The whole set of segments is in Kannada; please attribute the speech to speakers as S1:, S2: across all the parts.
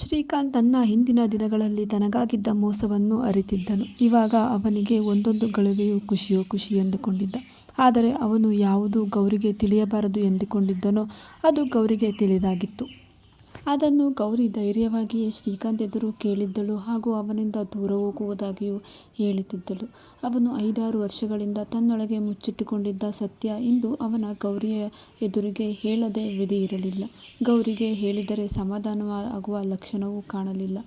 S1: ಶ್ರೀಕಾಂತ್ ತನ್ನ ಹಿಂದಿನ ದಿನಗಳಲ್ಲಿ ತನಗಾಗಿದ್ದ ಮೋಸವನ್ನು ಅರಿತಿದ್ದನು. ಇವಾಗ ಅವನಿಗೆ ಒಂದೊಂದು ಗಳಿಗೆಯೂ ಖುಷಿಯೋ ಖುಷಿ ಎಂದುಕೊಂಡಿದ್ದ. ಆದರೆ ಅವನು ಯಾವುದು ಗೌರಿಗೆ ತಿಳಿಯಬಾರದು ಎಂದುಕೊಂಡಿದ್ದನೋ ಅದು ಗೌರಿಗೆ ತಿಳಿದಾಗಿತ್ತು. ಅದನ್ನು ಗೌರಿ ಧೈರ್ಯವಾಗಿಯೇ ಶ್ರೀಕಾಂತ್ ಎದುರು ಕೇಳಿದ್ದಳು ಹಾಗೂ ಅವನಿಂದ ದೂರ ಹೋಗುವುದಾಗಿಯೂ ಹೇಳುತ್ತಿದ್ದಳು. ಅವನು ಐದಾರು ವರ್ಷಗಳಿಂದ ತನ್ನೊಳಗೆ ಮುಚ್ಚಿಟ್ಟುಕೊಂಡಿದ್ದ ಸತ್ಯ ಇಂದು ಅವನ ಗೌರಿಯ ಎದುರಿಗೆ ಹೇಳದೆ ವಿಧಿ ಇರಲಿಲ್ಲ ಗೌರಿಗೆ ಹೇಳಿದರೆ ಸಮಾಧಾನವಾಗುವ ಲಕ್ಷಣವೂ ಕಾಣಲಿಲ್ಲ.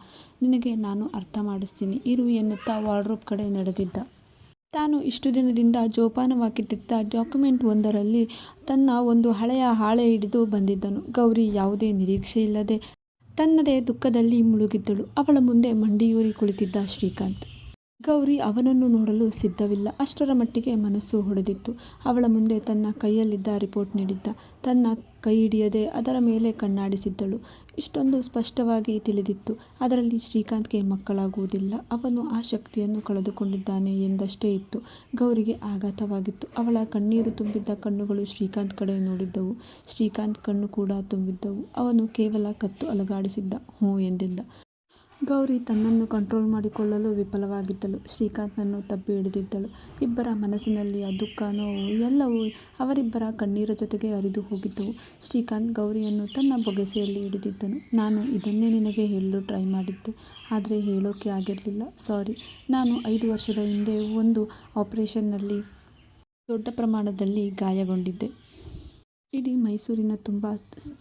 S1: ನಿನಗೆ ನಾನು ಅರ್ಥ ಮಾಡಿಸ್ತೀನಿ ಇರು ಎನ್ನುತ್ತಾ ವಾರ್ಡ್ರೋಬ್ ಕಡೆ ನಡೆದಿದ್ದ. ತಾನು ಇಷ್ಟು ದಿನದಿಂದ ಜೋಪಾನವಾಗಿಟ್ಟಿದ್ದ ಡಾಕ್ಯುಮೆಂಟ್ ಒಂದರಲ್ಲಿ ತನ್ನ ಒಂದು ಹಳೆಯ ಹಾಳೆ ಹಿಡಿದು ಬಂದಿದ್ದನು. ಗೌರಿ ಯಾವುದೇ ನಿರೀಕ್ಷೆಯಿಲ್ಲದೆ ತನ್ನದೇ ದುಃಖದಲ್ಲಿ ಮುಳುಗಿದ್ದಳು. ಅವಳ ಮುಂದೆ ಮಂಡಿಯೂರಿ ಕುಳಿತಿದ್ದ ಶ್ರೀಕಾಂತ್. ಗೌರಿ ಅವನನ್ನು ನೋಡಲು ಸಿದ್ಧವಿಲ್ಲ. ಅಷ್ಟರ ಮಟ್ಟಿಗೆ ಮನಸ್ಸು ಹೊಡೆದಿತ್ತು ಅವಳ ಮುಂದೆ ತನ್ನ ಕೈಯಲ್ಲಿದ್ದ ರಿಪೋರ್ಟ್ ನೀಡಿದ್ದ. ತನ್ನ ಕೈ ಹಿಡಿಯದೆ ಅದರ ಮೇಲೆ ಕಣ್ಣಾಡಿಸಿದ್ದಳು. ಇಷ್ಟೊಂದು ಸ್ಪಷ್ಟವಾಗಿ ತಿಳಿದಿತ್ತು. ಅದರಲ್ಲಿ ಶ್ರೀಕಾಂತ್ಗೆ ಮಕ್ಕಳಾಗುವುದಿಲ್ಲ. ಅವನು ಆ ಶಕ್ತಿಯನ್ನು ಕಳೆದುಕೊಂಡಿದ್ದಾನೆ ಎಂದಷ್ಟೇ ಇತ್ತು. ಗೌರಿಗೆ ಆಘಾತವಾಗಿತ್ತು. ಅವಳ ಕಣ್ಣೀರು ತುಂಬಿದ್ದ ಕಣ್ಣುಗಳು ಶ್ರೀಕಾಂತ್ ಕಡೆ ನೋಡಿದ್ದವು. ಶ್ರೀಕಾಂತ್ ಕಣ್ಣು ಕೂಡ ತುಂಬಿದ್ದವು. ಅವನು ಕೇವಲ ಕತ್ತು ಅಲಗಾಡಿಸಿದ್ದ, ಹ್ಞೂ ಎಂದಿದ್ದ. ಗೌರಿ ತನ್ನನ್ನು ಕಂಟ್ರೋಲ್ ಮಾಡಿಕೊಳ್ಳಲು ವಿಫಲವಾಗಿದ್ದಳು. ಶ್ರೀಕಾಂತ್ನನ್ನು ತಬ್ಬಿ ಹಿಡಿದಿದ್ದಳು. ಇಬ್ಬರ ಮನಸ್ಸಿನಲ್ಲಿಯ ದುಃಖ, ನೋವು ಎಲ್ಲವೂ ಅವರಿಬ್ಬರ ಕಣ್ಣೀರ ಜೊತೆಗೆ ಹರಿದು ಹೋಗಿದ್ದವು. ಶ್ರೀಕಾಂತ್ ಗೌರಿಯನ್ನು ತನ್ನ ಬೊಗೆಸೆಯಲ್ಲಿ ಹಿಡಿದಿದ್ದನು. ನಾನು ಇದನ್ನೇ ನಿನಗೆ ಹೇಳಲು ಟ್ರೈ ಮಾಡಿದ್ದೆ. ಆದರೆ ಹೇಳೋಕೆ ಆಗಿರಲಿಲ್ಲ ಸಾರಿ. ನಾನು ಐದು ವರ್ಷದ ಹಿಂದೆ ಒಂದು ಆಪರೇಷನ್ನಲ್ಲಿ ದೊಡ್ಡ ಪ್ರಮಾಣದಲ್ಲಿ ಗಾಯಗೊಂಡಿದ್ದೆ. ಇಡೀ ಮೈಸೂರಿನ ತುಂಬ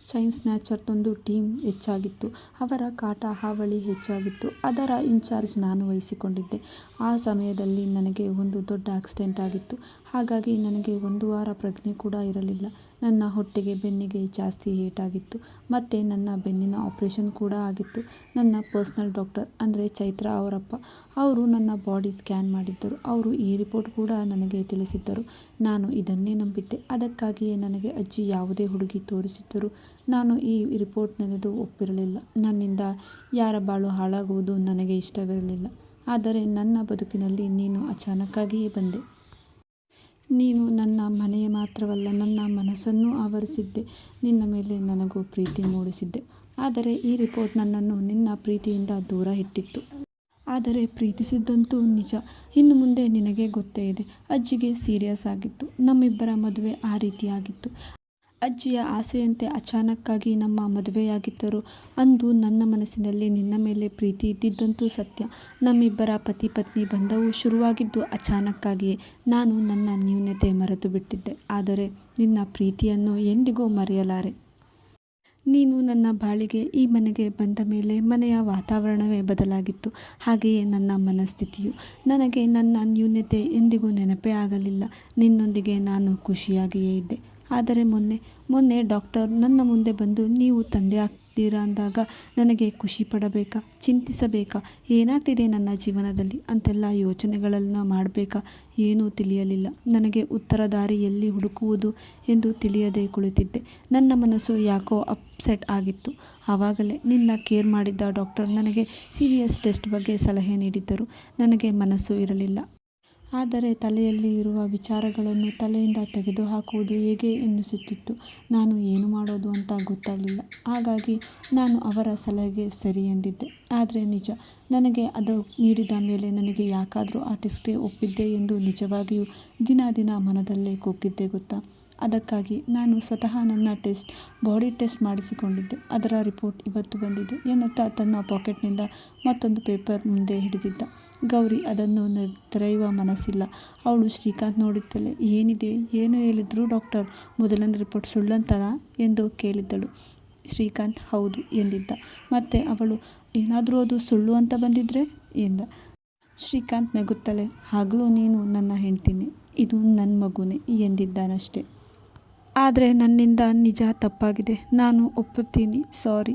S1: ಚೈನ್ ಸ್ನ್ಯಾಚರ್ದೊಂದು ಟೀಮ್ ಹೆಚ್ಚಾಗಿತ್ತು. ಅವರ ಕಾಟ, ಹಾವಳಿ ಹೆಚ್ಚಾಗಿತ್ತು. ಅದರ ಇನ್ಚಾರ್ಜ್ ನಾನು ವಹಿಸಿಕೊಂಡಿದ್ದೆ. ಆ ಸಮಯದಲ್ಲಿ ನನಗೆ ಒಂದು ದೊಡ್ಡ ಆಕ್ಸಿಡೆಂಟ್ ಆಗಿತ್ತು. ಹಾಗಾಗಿ ನನಗೆ ಒಂದು ವಾರ ಪ್ರಜ್ಞೆ ಕೂಡ ಇರಲಿಲ್ಲ. ನನ್ನ ಹೊಟ್ಟೆಗೆ ಬೆನ್ನಿಗೆ ಜಾಸ್ತಿ ಏಟಾಗಿತ್ತು. ಮತ್ತು ನನ್ನ ಬೆನ್ನಿನ ಆಪರೇಷನ್ ಕೂಡ ಆಗಿತ್ತು. ನನ್ನ ಪರ್ಸ್ನಲ್ ಡಾಕ್ಟರ್ ಅಂದರೆ ಚೈತ್ರ ಅವರಪ್ಪ ಅವರು ನನ್ನ ಬಾಡಿ ಸ್ಕ್ಯಾನ್ ಮಾಡಿದ್ದರು. ಅವರು ಈ ರಿಪೋರ್ಟ್ ಕೂಡ ನನಗೆ ತಿಳಿಸಿದ್ದರು. ನಾನು ಇದನ್ನೇ ನಂಬಿದ್ದೆ. ಅದಕ್ಕಾಗಿಯೇ ನನಗೆ ಅಜ್ಜಿ ಯಾವುದೇ ಹುಡುಗಿ ತೋರಿಸಿದ್ದರು ನಾನು ಈ ರಿಪೋರ್ಟ್ ನೆನೆದು ಒಪ್ಪಿರಲಿಲ್ಲ. ನನ್ನಿಂದ ಯಾರ ಬಾಳು ಹಾಳಾಗುವುದು ನನಗೆ ಇಷ್ಟವಿರಲಿಲ್ಲ. ಆದರೆ ನನ್ನ ಬದುಕಿನಲ್ಲಿ ನೀನು ಅಚಾನಕ್ಕಾಗಿಯೇ ಬಂದೆ. ನೀನು ನನ್ನ ಮನೆಯ ಮಾತ್ರವಲ್ಲ, ನನ್ನ ಮನಸ್ಸನ್ನು ಆವರಿಸಿದ್ದೆ. ನಿನ್ನ ಮೇಲೆ ನನಗೂ ಪ್ರೀತಿ ಮೂಡಿಸಿದ್ದೆ. ಆದರೆ ಈ ರಿಪೋರ್ಟ್ ನನ್ನನ್ನು ನಿನ್ನ ಪ್ರೀತಿಯಿಂದ ದೂರ ಇಟ್ಟಿತ್ತು ಆದರೆ ಪ್ರೀತಿಸಿದ್ದಂತೂ ನಿಜ. ಇನ್ನು ಮುಂದೆ ನಿನಗೆ ಗೊತ್ತೇ ಇದೆ. ಅಜ್ಜಿಗೆ ಸೀರಿಯಸ್ ಆಗಿತ್ತು. ನಮ್ಮಿಬ್ಬರ ಮದುವೆ ಆ ರೀತಿ ಆಗಿತ್ತು. ಅಜ್ಜಿಯ ಆಸೆಯಂತೆ ಅಚಾನಕ್ಕಾಗಿ ನಮ್ಮ ಮದುವೆಯಾಗಿದ್ದರು ಅಂದು ನನ್ನ ಮನಸ್ಸಿನಲ್ಲಿ ನಿನ್ನ ಮೇಲೆ ಪ್ರೀತಿ ಇದ್ದಿದ್ದಂತೂ ಸತ್ಯ. ನಮ್ಮಿಬ್ಬರ ಪತಿ ಪತ್ನಿ ಬಂಧವು ಶುರುವಾಗಿದ್ದು ಅಚಾನಕ್ಕಾಗಿಯೇ. ನಾನು ನನ್ನ ನ್ಯೂನತೆ ಮರೆತುಬಿಟ್ಟಿದ್ದೆ. ಆದರೆ ನಿನ್ನ ಪ್ರೀತಿಯನ್ನು ಎಂದಿಗೂ ಮರೆಯಲಾರೆ. ನೀನು ನನ್ನ ಬಾಳಿಗೆ, ಈ ಮನೆಗೆ ಬಂದ ಮೇಲೆ ಮನೆಯ ವಾತಾವರಣವೇ ಬದಲಾಗಿತ್ತು. ಹಾಗೆಯೇ ನನ್ನ ಮನಸ್ಥಿತಿಯು ನನಗೆ ನನ್ನ ನ್ಯೂನತೆ ಎಂದಿಗೂ ನೆನಪೇ ಆಗಲಿಲ್ಲ. ನಿನ್ನೊಂದಿಗೆ ನಾನು ಖುಷಿಯಾಗಿಯೇ ಇದ್ದೆ. ಆದರೆ ಮೊನ್ನೆ ಮೊನ್ನೆ ಡಾಕ್ಟರ್ ನನ್ನ ಮುಂದೆ ಬಂದು ನೀವು ತಂದೆ ಆಗ್ತೀರಾ ಅಂದಾಗ ನನಗೆ ಖುಷಿ ಪಡಬೇಕಾ, ಚಿಂತಿಸಬೇಕಾ, ಏನಾಗ್ತಿದೆ ನನ್ನ ಜೀವನದಲ್ಲಿ ಅಂತೆಲ್ಲ ಯೋಚನೆಗಳನ್ನು ಮಾಡಬೇಕಾ ಏನೂ ತಿಳಿಯಲಿಲ್ಲ. ನನಗೆ ಉತ್ತರ ದಾರಿ ಎಲ್ಲಿ ಹುಡುಕುವುದು ಎಂದು ತಿಳಿಯದೆ ಕುಳಿತಿದ್ದೆ. ನನ್ನ ಮನಸ್ಸು ಯಾಕೋ ಅಪ್ಸೆಟ್ ಆಗಿತ್ತು. ಆವಾಗಲೇ ನಿನ್ನ ಕೇರ್ ಮಾಡಿದ್ದ ಡಾಕ್ಟರ್ ನನಗೆ ಸಿ ಟೆಸ್ಟ್ ಬಗ್ಗೆ ಸಲಹೆ ನೀಡಿದ್ದರು. ನನಗೆ ಮನಸ್ಸು ಇರಲಿಲ್ಲ. ಆದರೆ ತಲೆಯಲ್ಲಿ ಇರುವ ವಿಚಾರಗಳನ್ನು ತಲೆಯಿಂದ ತೆಗೆದು ಹಾಕುವುದು ಹೇಗೆ ಎನ್ನಿಸುತ್ತಿತ್ತು. ನಾನು ಏನು ಮಾಡೋದು ಅಂತ ಗೊತ್ತಾಗಲಿಲ್ಲ ಹಾಗಾಗಿ ನಾನು ಅವರ ಸಲಹೆಗೆ ಸರಿ ಎಂದಿದ್ದೆ. ಆದರೆ ನಿಜ. ನನಗೆ ಅದು ನೀಡಿದ ಮೇಲೆ ನನಗೆ ಯಾಕಾದರೂ ಆ ಟೆಸ್ಟ್ಗೆ ಒಪ್ಪಿದ್ದೆ ಎಂದು ನಿಜವಾಗಿಯೂ ದಿನ ದಿನ ಮನದಲ್ಲೇ ಕುಗ್ಗಿದ್ದೆ ಗೊತ್ತಾ. ಅದಕ್ಕಾಗಿ ನಾನು ಸ್ವತಃ ನನ್ನ ಟೆಸ್ಟ್, ಬಾಡಿ ಟೆಸ್ಟ್ ಮಾಡಿಸಿಕೊಂಡಿದ್ದೆ. ಅದರ ರಿಪೋರ್ಟ್ ಇವತ್ತು ಬಂದಿದೆ ಎನ್ನುತ್ತಾ ತನ್ನ ಪಾಕೆಟ್ನಿಂದ ಮತ್ತೊಂದು ಪೇಪರ್ ಮುಂದೆ ಹಿಡಿದಿದ್ದ. ಗೌರಿ ಅದನ್ನು ತೆರೆಯುವ ಮನಸ್ಸಿಲ್ಲ. ಅವಳು ಶ್ರೀಕಾಂತ್ ನೋಡುತ್ತಲೇ ಏನಿದೆ ಏನು ಹೇಳಿದ್ರು ಡಾಕ್ಟರ್ ಮೊದಲನೇ ರಿಪೋರ್ಟ್ ಸುಳ್ಳಂತನಾ ಎಂದು ಕೇಳಿದ್ದಳು ಶ್ರೀಕಾಂತ್ ಹೌದು ಎಂದಿದ್ದ. ಮತ್ತೆ ಅವಳು ಏನಾದರೂ ಅದು ಸುಳ್ಳು ಅಂತ ಬಂದಿದ್ರೆ ಎಂದ. ಶ್ರೀಕಾಂತ್ ನಗುತ್ತಲೇ ಹಾಗಲೂ ನೀನು ನನ್ನ ಹೆಂಡ್ತೀನಿ ಇದು ನನ್ನ ಮಗುನೇ ಎಂದಿದ್ದನಷ್ಟೇ. ಆದ್ರೆ ನನ್ನಿಂದ ನಿಜ ತಪ್ಪಾಗಿದೆ. ನಾನು ಒಪ್ಪುತ್ತೀನಿ, ಸಾರಿ.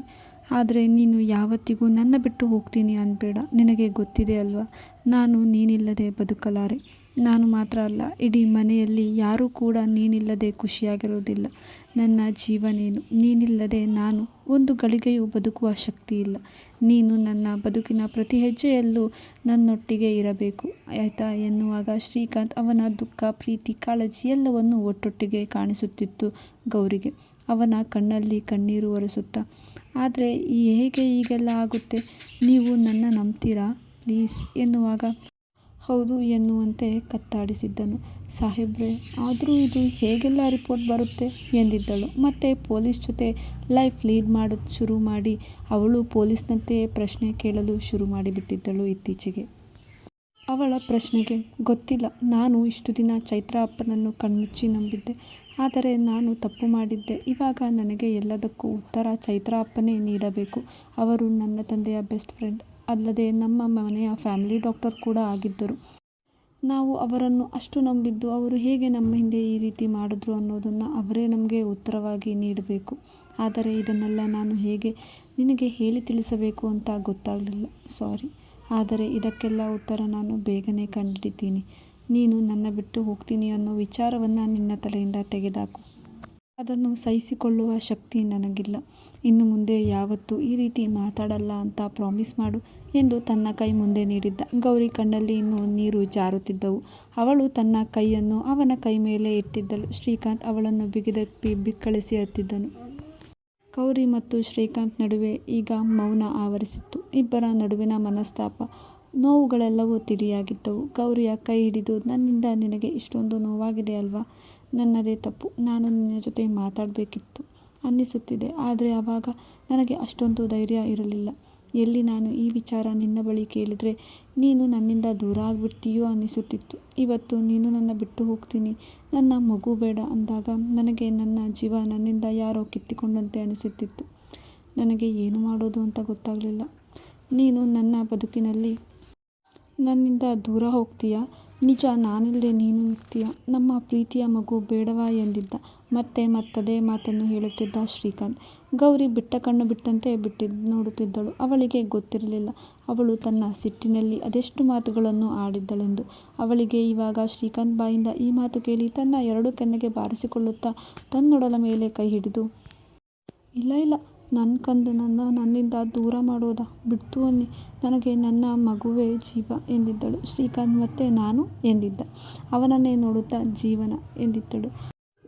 S1: ಆದರೆ ನೀನು ಯಾವತ್ತಿಗೂ ನನ್ನ ಬಿಟ್ಟು ಹೋಗ್ತೀನಿ ಅನ್ಬೇಡ. ನಿನಗೆ ಗೊತ್ತಿದೆ ಅಲ್ವಾ ನಾನು ನೀನಿಲ್ಲದೆ ಬದುಕಲಾರೆ. ನಾನು ಮಾತ್ರ ಅಲ್ಲ, ಇಡೀ ಮನೆಯಲ್ಲಿ ಯಾರೂ ಕೂಡ ನೀನಿಲ್ಲದೆ ಖುಷಿಯಾಗಿರೋದಿಲ್ಲ. ನನ್ನ ಜೀವನೇನು? ನೀನಿಲ್ಲದೆ ನಾನು ಒಂದು ಗಳಿಗೆಯೂ ಬದುಕುವ ಶಕ್ತಿ ಇಲ್ಲ. ನೀನು ನನ್ನ ಬದುಕಿನ ಪ್ರತಿ ಹೆಜ್ಜೆಯಲ್ಲೂ ನನ್ನೊಟ್ಟಿಗೆ ಇರಬೇಕು. ಆಯ್ತಾ? ಎನ್ನುವಾಗ ಶ್ರೀಕಾಂತ್ ಅವನ ದುಃಖ, ಪ್ರೀತಿ, ಕಾಳಜಿ ಎಲ್ಲವನ್ನೂ ಒಟ್ಟೊಟ್ಟಿಗೆ ಕಾಣಿಸುತ್ತಿತ್ತು ಗೌರಿಗೆ. ಅವನ ಕಣ್ಣಲ್ಲಿ ಕಣ್ಣೀರು ಒರೆಸುತ್ತಾ ಆದರೆ ಹೇಗೆ ಈಗೆಲ್ಲ ಆಗುತ್ತೆ? ನೀವು ನನ್ನ ನಂಬ್ತೀರಾ? ಪ್ಲೀಸ್ ಎನ್ನುವಾಗ ಹೌದು ಎನ್ನುವಂತೆ ಕತ್ತಾಡಿಸಿದ್ದನು. ಸಾಹೇಬ್ರೆ, ಆದರೂ ಇದು ಹೇಗೆಲ್ಲ ರಿಪೋರ್ಟ್ ಬರುತ್ತೆ ಎಂದಿದ್ದಳು. ಮತ್ತೆ ಪೊಲೀಸ್ ಜೊತೆ ಲೈಫ್ ಲೀಡ್ ಮಾಡೋದು ಶುರು ಮಾಡಿ ಅವಳು ಪೊಲೀಸ್ನಂತೆಯೇ ಪ್ರಶ್ನೆ ಕೇಳಲು ಶುರು ಮಾಡಿಬಿಟ್ಟಿದ್ದಳು ಇತ್ತೀಚೆಗೆ. ಅವಳ ಪ್ರಶ್ನೆಗೆ, ಗೊತ್ತಿಲ್ಲ, ನಾನು ಇಷ್ಟು ದಿನ ಚೈತ್ರ ಅಪ್ಪನನ್ನು ಕಣ್ಮುಚ್ಚಿ ನಂಬಿದ್ದೆ. ಆದರೆ ನಾನು ತಪ್ಪು ಮಾಡಿದ್ದೆ. ಇವಾಗ ನನಗೆ ಎಲ್ಲದಕ್ಕೂ ಉತ್ತರ ಚೈತ್ರ ಅಪ್ಪನೇ ನೀಡಬೇಕು. ಅವರು ನನ್ನ ತಂದೆಯ ಬೆಸ್ಟ್ ಫ್ರೆಂಡ್. ಅಲ್ಲದೆ ನಮ್ಮ ಮನೆಯ ಫ್ಯಾಮಿಲಿ ಡಾಕ್ಟರ್ ಕೂಡ ಆಗಿದ್ದರು. ನಾವು ಅವರನ್ನು ಅಷ್ಟು ನಂಬಿದ್ದು ಅವರು ಹೇಗೆ ನಮ್ಮ ಹಿಂದೆ ಈ ರೀತಿ ಮಾಡಿದ್ರು ಅನ್ನೋದನ್ನು ಅವರೇ ನಮಗೆ ಉತ್ತರವಾಗಿ ನೀಡಬೇಕು. ಆದರೆ ಇದನ್ನೆಲ್ಲ ನಾನು ಹೇಗೆ ನಿನಗೆ ಹೇಳಿ ತಿಳಿಸಬೇಕು ಅಂತ ಗೊತ್ತಾಗಲಿಲ್ಲ. ಸಾರಿ. ಆದರೆ ಇದಕ್ಕೆಲ್ಲ ಉತ್ತರ ನಾನು ಬೇಗನೆ ಕಂಡಿಡಿತೀನಿ. ನೀನು ನನ್ನ ಬಿಟ್ಟು ಹೋಗ್ತೀನಿ ಅನ್ನೋ ವಿಚಾರವನ್ನು ನಿನ್ನ ತಲೆಯಿಂದ ತೆಗೆದಾಕು. ಅದನ್ನು ಸಹಿಸಿಕೊಳ್ಳುವ ಶಕ್ತಿ ನನಗಿಲ್ಲ. ಇನ್ನು ಮುಂದೆ ಯಾವತ್ತೂ ಈ ರೀತಿ ಮಾತಾಡಲ್ಲ ಅಂತ ಪ್ರಾಮಿಸ್ ಮಾಡು ಎಂದು ತನ್ನ ಕೈ ಮುಂದೆ ನೀಡಿದ್ದ. ಗೌರಿ ಕಣ್ಣಲ್ಲಿ ಇನ್ನೂ ನೀರು ಜಾರುತ್ತಿದ್ದವು. ಅವಳು ತನ್ನ ಕೈಯನ್ನು ಅವನ ಕೈ ಮೇಲೆ ಇಟ್ಟಿದ್ದಳು ಶ್ರೀಕಾಂತ್ ಅವಳನ್ನು ಬಿಗಿದಪ್ಪಿ ಬಿಕ್ಕಳಿಸಿ ಹತ್ತಿದ್ದನು. ಗೌರಿ ಮತ್ತು ಶ್ರೀಕಾಂತ್ ನಡುವೆ ಈಗ ಮೌನ ಆವರಿಸಿತ್ತು. ಇಬ್ಬರ ನಡುವಿನ ಮನಸ್ತಾಪ, ನೋವುಗಳೆಲ್ಲವೂ ತಿಳಿಯಾಗಿದ್ದವು. ಗೌರಿಯ ಕೈ ಹಿಡಿದು, ನನ್ನಿಂದ ನಿನಗೆ ಇಷ್ಟೊಂದು ನೋವಾಗಿದೆ ಅಲ್ವಾ? ನನ್ನದೇ ತಪ್ಪು, ನಾನು ನಿನ್ನ ಜೊತೆ ಮಾತಾಡಬೇಕಿತ್ತು, ಅನ್ನಿಸುತ್ತಿದೆ. ಆದರೆ ಆವಾಗ ನನಗೆ ಅಷ್ಟೊಂದು ಧೈರ್ಯ ಇರಲಿಲ್ಲ. ಎಲ್ಲಿ ನಾನು ಈ ವಿಚಾರ ನಿನ್ನ ಬಳಿ ಕೇಳಿದರೆ, ನೀನು ನನ್ನಿಂದ ದೂರ ಆಗ್ಬಿಡ್ತೀಯೋ ಅನ್ನಿಸುತ್ತಿತ್ತು. ಇವತ್ತು ನೀನು ನನ್ನ ಬಿಟ್ಟು ಹೋಗ್ತೀನಿ. ನನ್ನ ಮಗು ಬೇಡ ಅಂದಾಗ ನನಗೆ ನನ್ನ ಜೀವ ನನ್ನಿಂದ ಯಾರೋ ಕಿತ್ತಿಕೊಂಡಂತೆ ಅನಿಸುತ್ತಿತ್ತು ನನಗೆ ಏನು ಮಾಡೋದು ಅಂತ ಗೊತ್ತಾಗಲಿಲ್ಲ. ನೀನು ನನ್ನ ಬದುಕಿನಲ್ಲಿ ನನ್ನಿಂದ ದೂರ ಹೋಗ್ತೀಯಾ? ನಿಜ ನಾನಿಲ್ಲದೆ ನೀನು ಇರ್ತೀಯ? ನಮ್ಮ ಪ್ರೀತಿಯ ಮಗು ಬೇಡವಾ ಎಂದಿದ್ದ. ಮತ್ತೆ ಮತ್ತದೇ ಮಾತನ್ನು ಹೇಳುತ್ತಿದ್ದ ಶ್ರೀಕಾಂತ್. ಗೌರಿ ಬಿಟ್ಟ ಕಣ್ಣು ಬಿಟ್ಟಂತೆ ಬಿಟ್ಟು ನೋಡುತ್ತಿದ್ದಳು. ಅವಳಿಗೆ ಗೊತ್ತಿರಲಿಲ್ಲ. ಅವಳು ತನ್ನ ಸಿಟ್ಟಿನಲ್ಲಿ ಅದೆಷ್ಟು ಮಾತುಗಳನ್ನು ಆಡಿದ್ದಳೆಂದು. ಅವಳಿಗೆ ಇವಾಗ ಶ್ರೀಕಾಂತ್ ಬಾಯಿಂದ ಈ ಮಾತು ಕೇಳಿ ತನ್ನ ಎರಡು ಕೆನ್ನೆಗೆ ಬಾರಿಸಿಕೊಳ್ಳುತ್ತಾ ತನ್ನೊಡಲ ಮೇಲೆ ಕೈ ಹಿಡಿದು, ಇಲ್ಲ ಇಲ್ಲ ನನ್ನ ಕಂದನನ್ನು ನನ್ನಿಂದ ದೂರ ಮಾಡೋದಾ ಬಿಡ್ತು ಅನ್ನಿ. ನನಗೆ ನನ್ನ ಮಗುವೇ ಜೀವ ಎಂದಿದ್ದಳು. ಶ್ರೀಕಾಂತ್ ಮತ್ತೆ ನಾನು ಎಂದಿದ್ದ. ಅವನನ್ನೇ ನೋಡುತ್ತಾ ಜೀವನ ಎಂದಿದ್ದಳು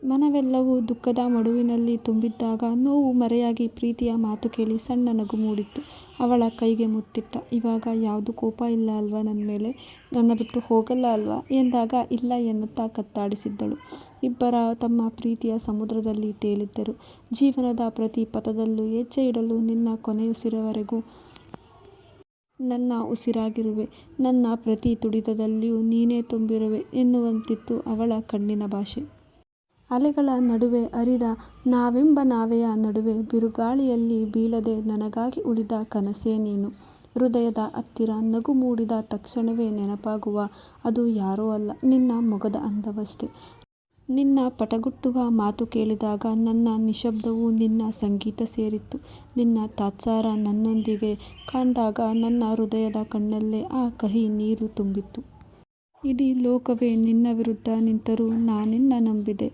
S1: ಮನವೆಲ್ಲವೂ ದುಃಖದ ಮಡುವಿನಲ್ಲಿ ತುಂಬಿದ್ದಾಗ ನೋವು ಮರೆಯಾಗಿ ಪ್ರೀತಿಯ ಮಾತು ಕೇಳಿ ಸಣ್ಣ ನಗು ಮೂಡಿತ್ತು. ಅವಳ ಕೈಗೆ ಮುತ್ತಿಟ್ಟ. ಇವಾಗ ಯಾವುದು ಕೋಪ ಇಲ್ಲ ಅಲ್ವಾ ನನ್ನ ಮೇಲೆ? ನನ್ನ ಬಿಟ್ಟು ಹೋಗಲ್ಲ ಅಲ್ವಾ? ಎಂದಾಗ, ಇಲ್ಲ ಎನ್ನುತ್ತಾ ಕತ್ತಾಡಿಸಿದ್ದಳು. ಇಬ್ಬರ ತಮ್ಮ ಪ್ರೀತಿಯ ಸಮುದ್ರದಲ್ಲಿ ತೇಲಿದ್ದರು. ಜೀವನದ ಪ್ರತಿ ಪಥದಲ್ಲೂ ಹೆಜ್ಜೆ ಇಡಲು ನಿನ್ನ ಕೊನೆಯುಸಿರವರೆಗೂ ನನ್ನ ಉಸಿರಾಗಿರುವೆ. ನನ್ನ ಪ್ರತಿ ತುಡಿತದಲ್ಲಿಯೂ ನೀನೇ ತುಂಬಿರುವೆ ಎನ್ನುವಂತಿತ್ತು ಅವಳ ಕಣ್ಣಿನ ಭಾಷೆ. ಅಲೆಗಳ ನಡುವೆ ಅರಿದ ನಾವೆಂಬ ನಾವೆಯ ನಡುವೆ ಬಿರುಗಾಳಿಯಲ್ಲಿ ಬೀಳದೆ ನನಗಾಗಿ ಉಳಿದ ಕನಸೇ ನೀನು. ಹೃದಯದ ಹತ್ತಿರ ನಗು ಮೂಡಿದ ತಕ್ಷಣವೇ ನೆನಪಾಗುವ ಅದು ಯಾರೋ ಅಲ್ಲ, ನಿನ್ನ ಮೊಗದ ಅಂದವಷ್ಟೇ. ನಿನ್ನ ಪಟಗುಟ್ಟುವ ಮಾತು ಕೇಳಿದಾಗ ನನ್ನ ನಿಶಬ್ದವು ನಿನ್ನ ಸಂಗೀತ ಸೇರಿತ್ತು. ನಿನ್ನ ತಾತ್ಸಾರ ನನ್ನೊಂದಿಗೆ ಕಂಡಾಗ ನನ್ನ ಹೃದಯದ ಕಣ್ಣಲ್ಲೇ ಆ ಕಹಿ ನೀರು ತುಂಬಿತ್ತು. ಇಡೀ ಲೋಕವೇ ನಿನ್ನ ವಿರುದ್ಧ ನಿಂತರೂ ನಾನಿನ್ನ ನಂಬಿದೆ.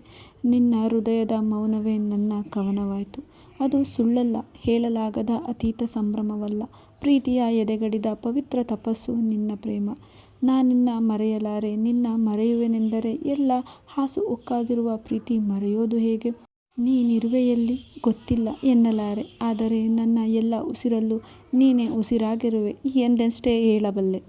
S1: ನಿನ್ನ ಹೃದಯದ ಮೌನವೇ ನನ್ನ ಕವನವಾಯಿತು. ಅದು ಸುಳ್ಳಲ್ಲ, ಹೇಳಲಾಗದ ಅತೀತ ಸಂಭ್ರಮವಲ್ಲ. ಪ್ರೀತಿಯ ಎದೆಗಡಿದ ಪವಿತ್ರ ತಪಸ್ಸು ನಿನ್ನ ಪ್ರೇಮ. ನಾನಿನ್ನ ಮರೆಯಲಾರೆ, ನಿನ್ನ ಮರೆಯುವೆನೆಂದರೆ ಎಲ್ಲ ಹಾಸು ಉಕ್ಕಾಗಿರುವ ಪ್ರೀತಿ ಮರೆಯೋದು ಹೇಗೆ? ನೀನಿರುವೆಯಲ್ಲಿ ಗೊತ್ತಿಲ್ಲ ಎನ್ನಲಾರೆ, ಆದರೆ ನನ್ನ ಎಲ್ಲ ಉಸಿರಲ್ಲೂ ನೀನೇ ಉಸಿರಾಗಿರುವೆ ಎಂದಷ್ಟೇ ಹೇಳಬಲ್ಲೆ.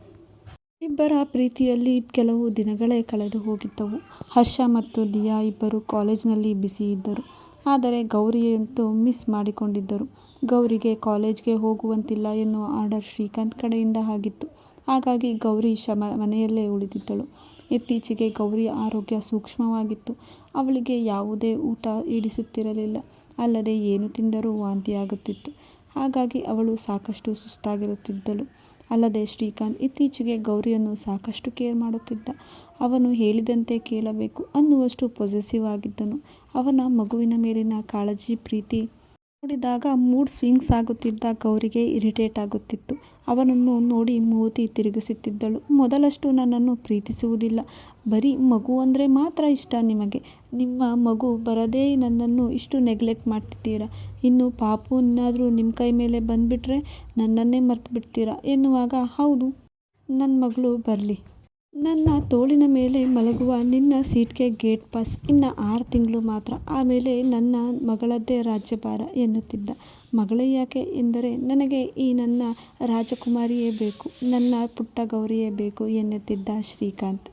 S1: ಇಬ್ಬರ ಪ್ರೀತಿಯಲ್ಲಿ ಕೆಲವು ದಿನಗಳೇ ಕಳೆದು ಹೋಗಿದ್ದವು. ಹರ್ಷ ಮತ್ತು ದಿಯಾ ಇಬ್ಬರು ಕಾಲೇಜಿನಲ್ಲಿ ಬಿಸಿ ಇದ್ದರು. ಆದರೆ ಗೌರಿಯಂತೂ ಮಿಸ್ ಮಾಡಿಕೊಂಡಿದ್ದರು. ಗೌರಿಗೆ ಕಾಲೇಜ್ಗೆ ಹೋಗುವಂತಿಲ್ಲ ಎನ್ನುವ ಆರ್ಡರ್ ಶ್ರೀಕಾಂತ್ ಕಡೆಯಿಂದ ಆಗಿತ್ತು. ಹಾಗಾಗಿ ಗೌರಿ ಶಮ ಮನೆಯಲ್ಲೇ ಉಳಿದಿದ್ದಳು. ಇತ್ತೀಚೆಗೆ ಗೌರಿಯ ಆರೋಗ್ಯ ಸೂಕ್ಷ್ಮವಾಗಿತ್ತು. ಅವಳಿಗೆ ಯಾವುದೇ ಊಟ ಹಿಡಿಸುತ್ತಿರಲಿಲ್ಲ ಅಲ್ಲದೆ ಏನು ತಿಂದರೂ ವಾಂತಿಯಾಗುತ್ತಿತ್ತು. ಹಾಗಾಗಿ ಅವಳು ಸಾಕಷ್ಟು ಸುಸ್ತಾಗಿರುತ್ತಿದ್ದಳು. ಅಲ್ಲದೆ ಶ್ರೀಕಾಂತ್ ಇತ್ತೀಚೆಗೆ ಗೌರಿಯನ್ನು ಸಾಕಷ್ಟು ಕೇರ್ ಮಾಡುತ್ತಿದ್ದ. ಅವನು ಹೇಳಿದಂತೆ ಕೇಳಬೇಕು ಅನ್ನುವಷ್ಟು ಪೊಸೆಸಿವ್ ಆಗಿದ್ದನು. ಅವನ ಮಗುವಿನ ಮೇಲಿನ ಕಾಳಜಿ, ಪ್ರೀತಿ ನೋಡಿದಾಗ ಮೂಡ್ ಸ್ವಿಂಗ್ಸ್ ಆಗುತ್ತಿದ್ದ ಗೌರಿಗೆ ಇರಿಟೇಟ್ ಆಗುತ್ತಿತ್ತು. ಅವನನ್ನು ನೋಡಿ ಮೂತಿ ತಿರುಗಿಸುತ್ತಿದ್ದಳು. ಮೊದಲಷ್ಟು ನನ್ನನ್ನು ಪ್ರೀತಿಸುವುದಿಲ್ಲ. ಬರೀ ಮಗು ಅಂದರೆ ಮಾತ್ರ ಇಷ್ಟ ನಿಮಗೆ. ನಿಮ್ಮ ಮಗು ಬರದೇ ನನ್ನನ್ನು ಇಷ್ಟು ನೆಗ್ಲೆಕ್ಟ್ ಮಾಡ್ತಿದ್ದೀರಾ? ಇನ್ನು ಪಾಪು ನಿಮ್ಮ ಕೈ ಮೇಲೆ ಬಂದುಬಿಟ್ರೆ ನನ್ನನ್ನೇ ಮರ್ತು ಬಿಡ್ತೀರಾ ಎನ್ನುವಾಗ, ಹೌದು ನನ್ನ ಮಗಳು ಬರಲಿ. ನನ್ನ ತೋಳಿನ ಮೇಲೆ ಮಲಗುವ ನಿನ್ನ ಸೀಟ್ಗೆ ಗೇಟ್ ಪಾಸ್. ಇನ್ನು ಆರು ತಿಂಗಳು ಮಾತ್ರ. ಆಮೇಲೆ ನನ್ನ ಮಗಳದ್ದೇ ರಾಜ್ಯಭಾರ ಎನ್ನುತ್ತಿದ್ದ. ಮಗಳೇ ಯಾಕೆ ಎಂದರೆ, ನನಗೆ ಈ ನನ್ನ ರಾಜಕುಮಾರಿಯೇ ಬೇಕು. ನನ್ನ ಪುಟ್ಟ ಗೌರಿಯೇ ಬೇಕು ಎನ್ನುತ್ತಿದ್ದ ಶ್ರೀಕಾಂತ್.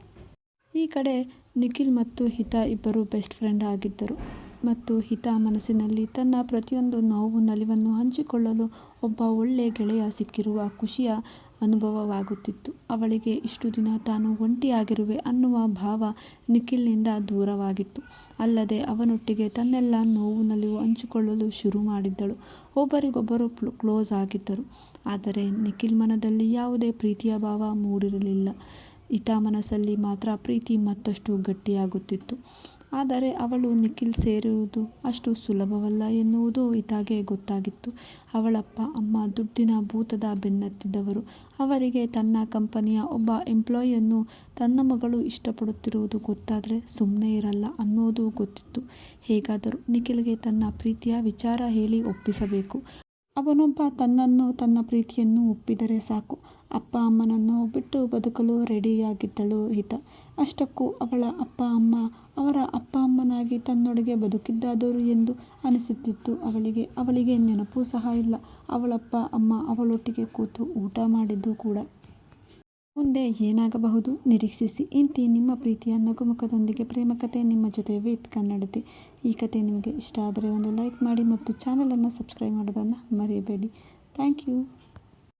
S1: ಈ ಕಡೆ ನಿಖಿಲ್ ಮತ್ತು ಹಿತಾ ಇಬ್ಬರು ಬೆಸ್ಟ್ ಫ್ರೆಂಡ್ ಆಗಿದ್ದರು. ಮತ್ತು ಹಿತಾ ಮನಸ್ಸಿನಲ್ಲಿ ತನ್ನ ಪ್ರತಿಯೊಂದು ನೋವು, ನಲಿವನ್ನು ಹಂಚಿಕೊಳ್ಳಲು ಒಬ್ಬ ಒಳ್ಳೆ ಗೆಳೆಯ ಸಿಕ್ಕಿರುವ ಖುಷಿಯ ಅನುಭವವಾಗುತ್ತಿತ್ತು. ಅವಳಿಗೆ ಇಷ್ಟು ದಿನ ತಾನು ಒಂಟಿಯಾಗಿರುವೆ ಅನ್ನುವ ಭಾವ ನಿಖಿಲ್ನಿಂದ ದೂರವಾಗಿತ್ತು. ಅಲ್ಲದೆ ಅವನೊಟ್ಟಿಗೆ ತನ್ನೆಲ್ಲ ನೋವು ನಲಿವು ಹಂಚಿಕೊಳ್ಳಲು ಶುರು ಮಾಡಿದ್ದಳು. ಒಬ್ಬರಿಗೊಬ್ಬರು ಕ್ಲೋಸ್ ಆಗಿದ್ದರು. ಆದರೆ ನಿಖಿಲ್ ಮನದಲ್ಲಿ ಯಾವುದೇ ಪ್ರೀತಿಯ ಭಾವ ಮೂಡಿರಲಿಲ್ಲ. ಹಿತಾ ಮನಸ್ಸಲ್ಲಿ ಮಾತ್ರ ಪ್ರೀತಿ ಮತ್ತಷ್ಟು ಗಟ್ಟಿಯಾಗುತ್ತಿತ್ತು. ಆದರೆ ಅವಳು ನಿಖಿಲ್ ಸೇರುವುದು ಅಷ್ಟು ಸುಲಭವಲ್ಲ ಎನ್ನುವುದು ಹಿತಾಗೆ ಗೊತ್ತಾಗಿತ್ತು. ಅವಳಪ್ಪ, ಅಮ್ಮ ದುಡ್ಡಿನ ಭೂತದ ಬೆನ್ನತ್ತಿದ್ದವರು ಅವರಿಗೆ ತನ್ನ ಕಂಪನಿಯ ಒಬ್ಬ ಎಂಪ್ಲಾಯಿಯನ್ನು ತನ್ನ ಮಗಳು ಇಷ್ಟಪಡುತ್ತಿರುವುದು ಗೊತ್ತಾದರೆ ಸುಮ್ಮನೆ ಇರಲ್ಲ ಅನ್ನೋದು ಗೊತ್ತಿತ್ತು. ಹೇಗಾದರೂ ನಿಖಿಲ್ಗೆ ತನ್ನ ಪ್ರೀತಿಯ ವಿಚಾರ ಹೇಳಿ ಒಪ್ಪಿಸಬೇಕು. ಅವನೊಬ್ಬ ತನ್ನನ್ನು ತನ್ನ ಪ್ರೀತಿಯನ್ನು ಒಪ್ಪಿದರೆ ಸಾಕು. ಅಪ್ಪ ಅಮ್ಮನನ್ನು ಬಿಟ್ಟು ಬದುಕಲು ರೆಡಿಯಾಗಿದ್ದಳು ಹಿತ. ಅಷ್ಟಕ್ಕೂ ಅವಳ ಅಪ್ಪ ಅಮ್ಮ, ಅವರ ಅಪ್ಪ ಅಮ್ಮನಾಗಿ ತನ್ನೊಳಗೆ ಬದುಕಿದ್ದಾದರು ಎಂದು ಅನಿಸುತ್ತಿತ್ತು. ಅವಳಿಗೆ ಅವಳಿಗೆ ನೆನಪು ಸಹ ಇಲ್ಲ. ಅವಳಪ್ಪ, ಅಮ್ಮ ಅವಳೊಟ್ಟಿಗೆ ಕೂತು ಊಟ ಮಾಡಿದ್ದು ಕೂಡ. ಮುಂದೆ ಏನಾಗಬಹುದು? ನಿರೀಕ್ಷಿಸಿ. ಇಂತಿ ನಿಮ್ಮ ಪ್ರೀತಿಯ ನಗುಮುಖದೊಂದಿಗೆ ಪ್ರೇಮ ಕಥೆ ನಿಮ್ಮ ಜೊತೆ ವಿತ್ ಕನ್ನಡತಿ. ಈ ಕತೆ ನಿಮಗೆ ಇಷ್ಟ ಆದರೆ ಒಂದು ಲೈಕ್ ಮಾಡಿ ಮತ್ತು ಚಾನಲನ್ನು ಸಬ್ಸ್ಕ್ರೈಬ್ ಮಾಡೋದನ್ನು ಮರೆಯಬೇಡಿ ಥ್ಯಾಂಕ್ ಯು.